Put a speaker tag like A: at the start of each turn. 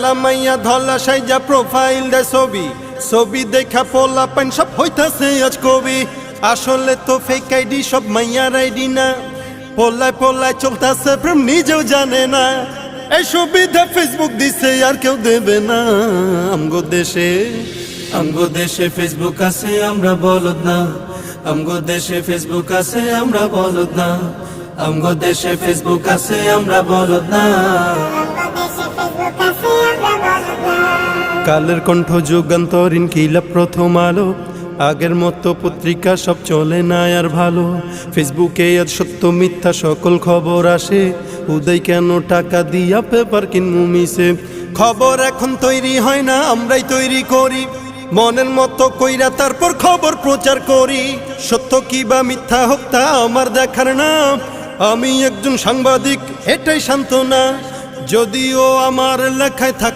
A: লামাইয়া Dhola সাইজা profile দে ছবি। ছবি দেখা পোলা পান সব হইতাছে আজ কবি। আসলে তো ফেক আইডি সব মাইয়ার আইডি না। পোলায় পোলায় চলতাছে, প্রেম নিজেও জানে না। এই সুবিধা ফেসবুক দিছে, আর কেউ দেবে না। আমগো দেশে
B: আমগো দেশে ফেসবুক আছে, আমরা বলদ না। আমগো দেশে ফেসবুক আছে, আমরা বলদ না। আমগো দেশে ফেসবুক আছে, আমরা বলদ না।
A: কালের কণ্ঠ যুগান্তরিন কিলা প্রথম আলো। আগের মতো পত্রিকা সব চলে না আর ভালো। ফেসবুকে আর সত্য মিথ্যা সকল খবর আসে। উদয় কেন টাকা দিয়া পেপার কিনমু মিশে খবর এখন তৈরি হয় না, আমরাই তৈরি করি। মনের মতো কইরা তারপর খবর প্রচার করি। সত্য কি বা মিথ্যা হোক তা আমার দেখার না। আমি একজন সাংবাদিক, এটাই শান্ত না যদিও আমার লেখায় থাকে